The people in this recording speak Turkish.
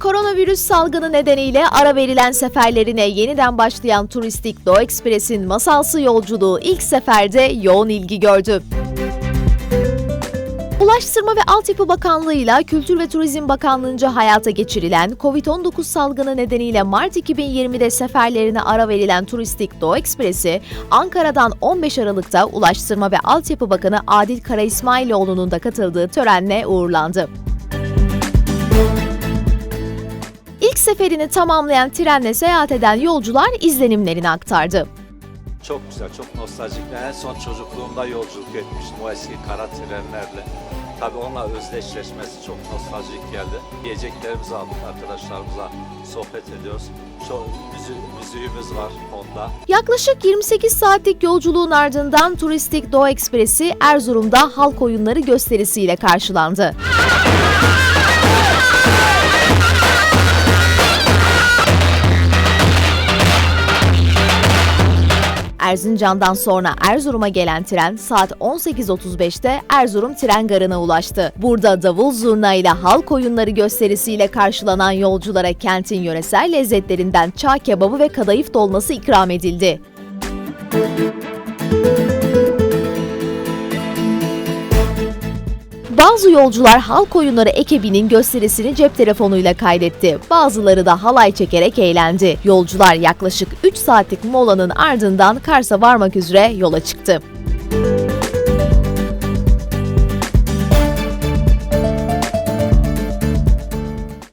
Koronavirüs salgını nedeniyle ara verilen seferlerine yeniden başlayan turistik Doğu Ekspres'in masalsı yolculuğu ilk seferde yoğun ilgi gördü. Ulaştırma ve Altyapı Bakanlığı ile Kültür ve Turizm Bakanlığı'nca hayata geçirilen COVID-19 salgını nedeniyle Mart 2020'de seferlerine ara verilen turistik Doğu Ekspresi, Ankara'dan 15 Aralık'ta Ulaştırma ve Altyapı Bakanı Adil Kara İsmailoğlu'nun da katıldığı törenle uğurlandı. İlk seferini tamamlayan trenle seyahat eden yolcular izlenimlerini aktardı. Çok güzel, çok nostaljik. En son çocukluğumda yolculuk etmiştim o eski kara trenlerle. Tabii onunla özdeşleşmesi çok nostaljik geldi. Yiyeceklerimizi aldık arkadaşlarımızla sohbet ediyoruz. Çok müzi- müziğimiz var onda. Yaklaşık 28 saatlik yolculuğun ardından turistik Doğu Ekspresi Erzurum'da halk oyunları gösterisiyle karşılandı. Erzincan'dan sonra Erzurum'a gelen tren saat 18.35'te Erzurum tren garına ulaştı. Burada davul zurna ile halk oyunları gösterisiyle karşılanan yolculara kentin yöresel lezzetlerinden çağ kebabı ve kadayıf dolması ikram edildi. Bazı yolcular halk oyunları ekibinin gösterisini cep telefonuyla kaydetti. Bazıları da halay çekerek eğlendi. Yolcular yaklaşık 3 saatlik molanın ardından Kars'a varmak üzere yola çıktı.